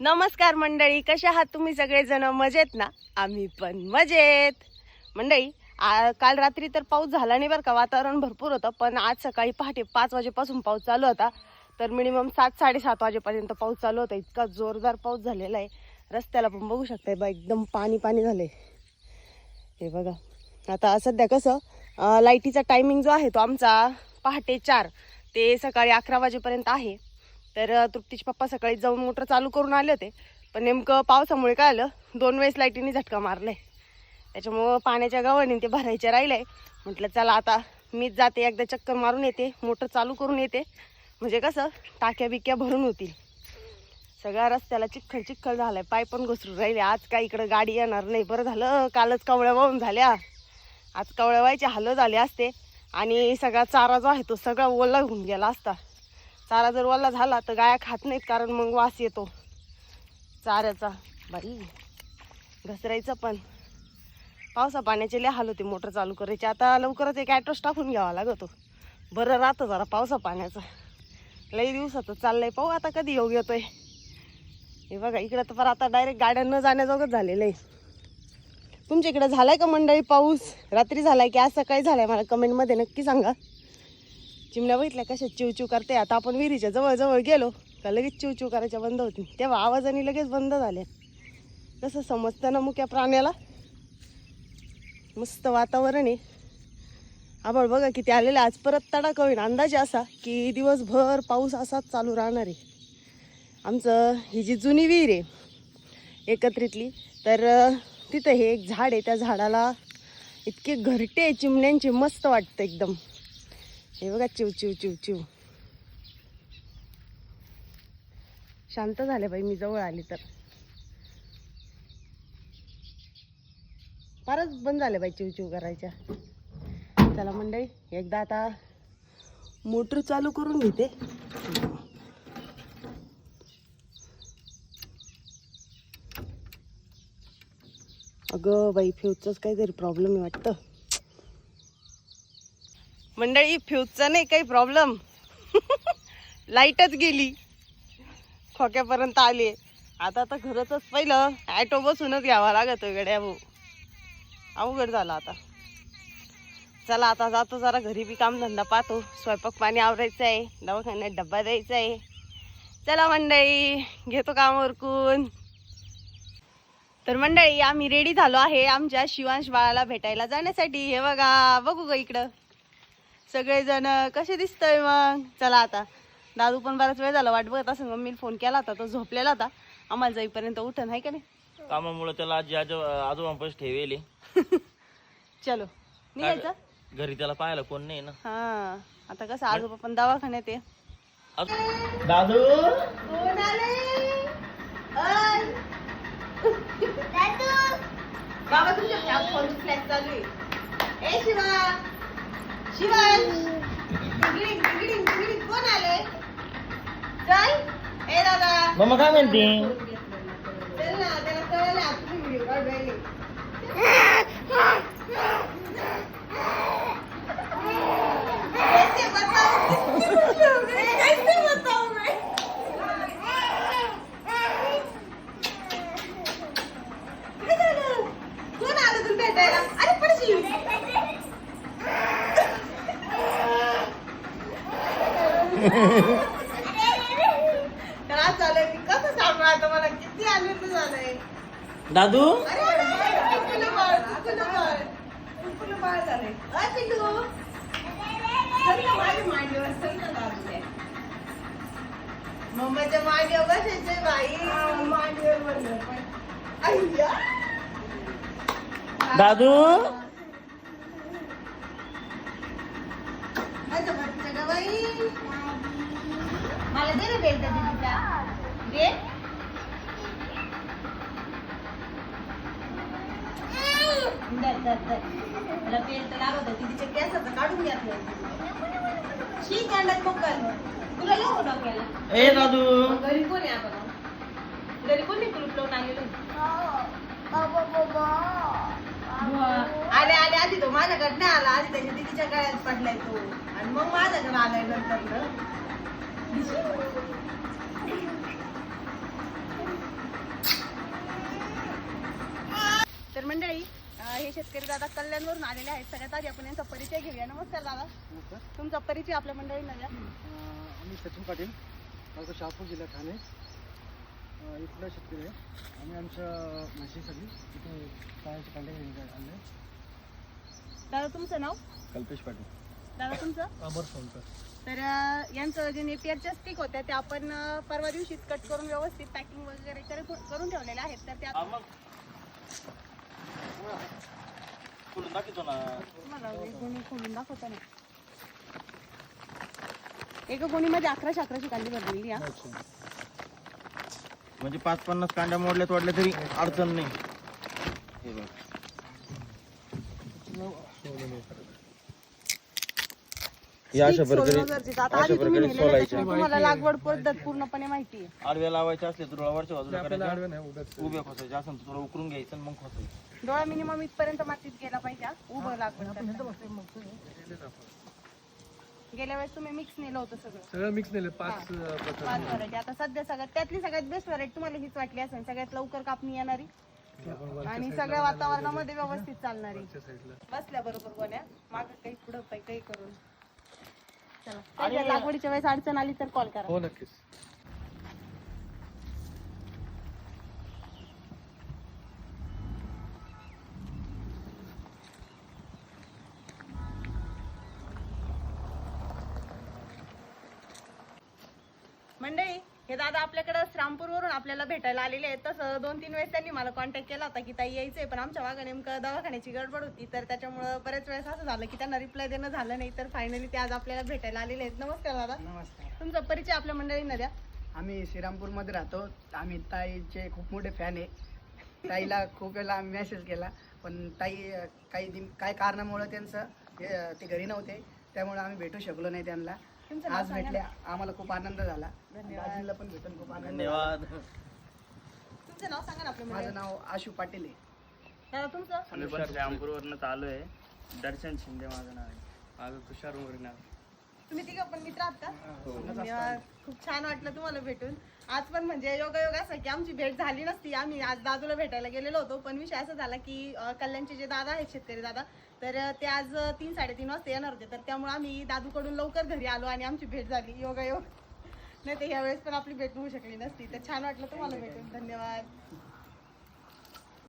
नमस्कार मंडळी कशा आहात तुम्ही सगळेजण? मजेत ना? आम्ही पण मजेत. मंडळी आ, काल रात्री तर पाऊस झाला नाही बरं का वातावरण भरपूर होतं पण आज सकाळी पहाटे पाच वाजेपासून पाऊस चालू होता. तर मिनिमम सात साडेसात वाजेपर्यंत पाऊस चालू होता. इतका जोरदार पाऊस झालेला आहे. रस्त्याला पण बघू शकताय बा एकदम पाणी पाणी झालंय. हे बघा. आता सध्या कसं लाईटीचा टायमिंग जो आहे तो आमचा पहाटे चार ते सकाळी अकरा वाजेपर्यंत आहे. तर तृप्तीचे पप्पा सकाळी जाऊन मोटर चालू करून आले होते. पण नेमकं पावसामुळे काय आलं? दोन वेळेस लाईटीने झटका मारलाय. त्याच्यामुळं पाण्याच्या गावाने ते भरायचे आहे म्हटलं चला आता मीच जाते एकदा चक्कर मारून येते मोटर चालू करून येते. म्हणजे कसं टाक्या बिक्या भरून होतील. सगळ्या रस्त्याला चिखल चिखल झालाय पाय पण घसरून राहिले. आज काय इकडं गाडी येणार नाही. बरं झालं कालच कवळ्या वाहून झाल्या. आज कवळ्या व्हायचे हाल झाले असते. आणि सगळा चारा जो आहे तो सगळा ओला होऊन गेला असता. चारा जर ओला झाला तर गाया खात नाहीत कारण मग वास येतो. चाऱ्याचा. बाई घसरायचं पण. पावसा पाण्याचे लय हाल होते मोटर चालू करायची. आता लवकरच एक ॲटोस टाकून घ्यावा लागतो बरं राहतं जरा पावसा पाण्याचं. लई दिवसाचं चाललंय पाहू आता कधी योग येतोय. हे बघा इकडं तर पर आता डायरेक्ट गाड्या न जाण्याजोगच झालेलं आहे. तुमच्या इकडं झालाय का मंडळी पाऊस? रात्री झालाय की आज सकाळी झालाय? मला कमेंटमध्ये नक्की सांगा. चिमण्या बघितल्या कशा चिवचिव करते. आता आपण विहिरीच्या जवळजवळ गेलो का लगेच चिवचिव करायच्या बंद होती तेव्हा आवाजाने लगेच बंद झाल्या कसं समजतं ना मुक्या प्राण्याला? मस्त वातावरण आहे. आबळ बघा किती आलेलं. आज परत तडाखा होईल अंदाजे असा की दिवसभर पाऊस असाच चालू राहणार आहे. आमचं ही जी जुनी विहीर आहे एकत्रितली तर तिथं हे एक झाड आहे. त्या झाडाला इतके घरटे चिमण्यांचे मस्त वाटतं एकदम. हे बघा चिव चिव चिव चिव. शांत झाले बाई मी जवळ आली तर. फारच बंद झाले बाई चिव चिव करायच्या. चला मंडळी एकदा आता मोटर चालू करून घेते. अगं बाई फ्यूजचाच काहीतरी प्रॉब्लेम आहे वाटतं. मंडळी फ्यूजचा नाही काही प्रॉब्लेम लाईटच गेली. खोक्यापर्यंत आले आता तर घरातच पहिलं ॲटो बसूनच घ्यावा लागत गड्या भाऊ. अवघड झाला आता. चला आता जातो जरा घरी बी कामधंदा पाहतो. स्वयंपाक पाणी आवरायचं आहे दवाखान्यात डब्बा द्यायचा आहे चला मंडळी घेतो काम उरकून तर मंडळी आम्ही रेडी झालो आहे आमच्या शिवांश बाळाला भेटायला जाण्यासाठी. हे बघा बघू ग इकडं. सगळेजण कसे दिसतंय मग? चला आता. दादू पण बराच वेळ झाला वाट बघत असं मम्मीने फोन केला होता तो झोपलेला होता. आम्हाला जाईपर्यंत उठन आहे का नाही? कामामुळे त्याला आजी आजो आजोबा ठेवेले. चलो. निघायचं? घरी त्याला पाहायला कोण नाही ना. हा आता कसं आजोबा पण दवाखान्यात आहे. आज- दादू? कोण आले? अय. बाबा फ्लॅग फोन चालू आहे. ए शिवा. शिवा टिंगलिंग, टिंगलिंग, टिंगलिंग. कोण आले? चल. ए दादा. मम्मा काय म्हणते? चल ना त्याला कळलं आपण व्हिडिओ काढून राहिले कैसे बताऊं? कैसे बताऊं मैं? काय झालं? कोण आलं तुला भेटायला? अरे पडशील. तर आज झालंय मी कसं सांगू आता मला किती आनंद झालाय दादू अरे अरे, पिल्लू बाळ, पिल्लू बाळ. पिल्लू बाळ झालंय. अय, पिल्लू. चल ना माझ्या मांडीवर, चल ना दादूच्या. मम्माच्या मांडीवर बसायचंय बाई मांडीवर बसलं पण. अय्या. दादू अगं बाई. मला दे ना बेल्ट दीदीचा. दे. दर, दर, दर. मला बेल्ट लागत होता. दीदीच्या केसाचं काढून घ्यायचं. शी कांडात मोकल. तुला लावू डोक्याला. ए दादू घरी कोण आहे आपण घरी कोण कुलूप लावून आलेलं आले आले आधी तो माझ्याकडे नाही आला. आधी त्याच्या दिदीच्या गळ्यात पडलाय तो. आणि मग माझ्याकडे आलाय नंतर तर मंडळी हे शेतकरी दादा कल्याणवरून आलेले आहेत. सगळ्यात आधी आपण यांचा परिचय घेऊया. नमस्कार दादा. तुमचा परिचय आपल्या मंडळींना द्या. मी सचिन पाटील शहापूर जिल्हा ठाणे. इथलं शेतकरी आहे आम्ही आमच्या म्हशीसाठी इथे पाण्याचे कांडे घेऊन आणले. दादा तुमचं नाव? कल्पेश पाटील. दादा तुमचं? अमर सोनकर. तर अं, यांचं जे नेपियरच्या स्टिक होत्या त्या आपण अं, परवा दिवशी कट करून व्यवस्थित पॅकिंग वगैरे कर- करून ठेवलेल्या आहेत. तर त्या खोलून दाखवतो ना. तुम्हाला एक गोणी खोलून दाखवता ना. एका गोणीमध्ये अकराशे अकराशे कांदी भरलेली आहे. म्हणजे पाच पन्नास कांड्या मोडल्या तोडल्या तरी अडचण नाही. हे बघ. अशा प्रकारे अशा प्रकारे तुम्हाला लागवड पद्धत पूर्णपणे माहिती आहे. आडव्या लावायच्या असले तर वरच्या बाजूला करायच्या. उभ्या खोसायच्या. असं थोडं उकरून घ्यायचं आणि मग खोसायचं. डोळा मिनिमम इथपर्यंत मातीत गेला पाहिजे. उभं लागवड. गेल्या वेळेस तुम्ही मिक्स नेलं होतं सगळं. सगळं मिक्स नेले पाच पाच व्हरायटी आता सध्या सगळ्यात त्यातली सगळ्यात बेस्ट व्हरायटी तुम्हाला हीच वाटली असेल. सगळ्यात लवकर कापणी येणारी. आणि सगळ्या वातावरणामध्ये व्यवस्थित चालणारी. बसल्या बरोबर गोण्या. माग काही पुढं काही काही करून. चला. लागवडीच्या वेळेस अडचण आली तर कॉल करा. हो नक्कीच. मंडळी हे दादा आपल्याकडे श्रामपूरवरून आपल्याला भेटायला आलेले आहेत. तसं दोन तीन वेळेस त्यांनी मला कॉन्टॅक्ट केला होता की ताई यायचंय पण आमच्या मागं नेमकं दवाखान्याची गडबड होती. तर त्याच्यामुळं बरेच वेळेस असं झालं की त्यांना रिप्लाय देणं झालं नाही. तर फायनली ते आज आपल्याला भेटायला आलेले आहेत. नमस्कार दादा. नमस्कार. तुमचा परिचय आपल्या मंडळींना द्या. आम्ही श्रीरामपूरमध्ये राहतो. आम्ही ताईचे खूप मोठे फॅन आहे. ताईला खूप वेळा आम्ही मेसेज केला. पण ताई काही दिन काही कारणामुळे त्यांचं ते घरी नव्हते. त्यामुळे आम्ही भेटू शकलो नाही त्यांना. आज भेटले. आम्हाला खूप आनंद झाला. धन्यवाद. दाजींना पण भेटून खूप आनंद झाला. धन्यवाद. तुमचं नाव सांगा ना आपल्या माझं मंडळी नाव आशू पाटील आहे. दादा तुमचं? आम्ही पण श्रीरामपूरवरनं चालू आहे दर्शन शिंदे माझं नाव आहे. माझं तुषार मोरे नाव तुम्ही तिघं पण मित्र आहात का? धन्यवाद खूप छान वाटलं तुम्हाला भेटून. आज पण म्हणजे योगायोग असा की आमची भेट झाली नसती. आम्ही आज दादूला भेटायला गेलेलो होतो. पण विषय असा झाला की कल्याणचे जे दादा आहेत शेतकरी दादा तर ते आज तीन साडेतीन वाजता येणार होते. तर त्यामुळे आम्ही दादूकडून लवकर घरी आलो आणि आमची भेट झाली. योगायोग. नाही तर ह्या वेळेस पण आपली भेट होऊ शकली नसती. तर छान वाटलं तुम्हाला भेटून. धन्यवाद.